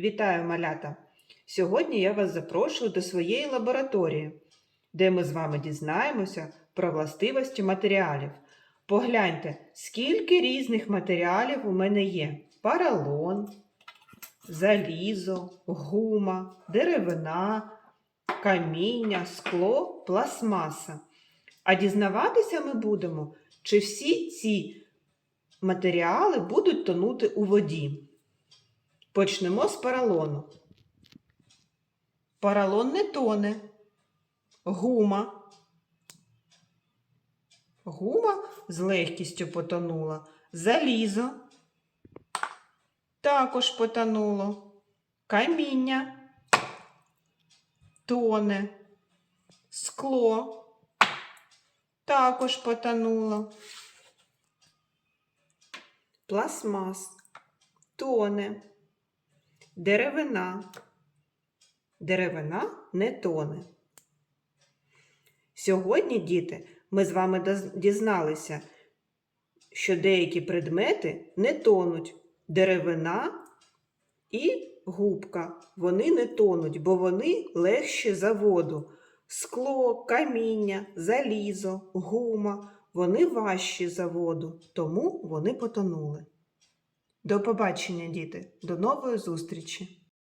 Вітаю, малята! Сьогодні я вас запрошую до своєї лабораторії, де ми з вами дізнаємося про властивості матеріалів. Погляньте, скільки різних матеріалів у мене є: паралон, залізо, гума, деревина, каміння, скло, пластмаса. А дізнаватися ми будемо, чи всі ці матеріали будуть тонути у воді. Почнемо з поролону. Поролон не тоне. Гума. Гума з легкістю потонула. Залізо також потонуло. Каміння тоне. Скло також потонуло. Пластмас тоне. Деревина. Деревина не тоне. Сьогодні, діти, ми з вами дізналися, що деякі предмети не тонуть. Деревина і губка. Вони не тонуть, бо вони легші за воду. Скло, каміння, залізо, гума вони важчі за воду, тому вони потонули. До побачення, діти, до нової зустрічі!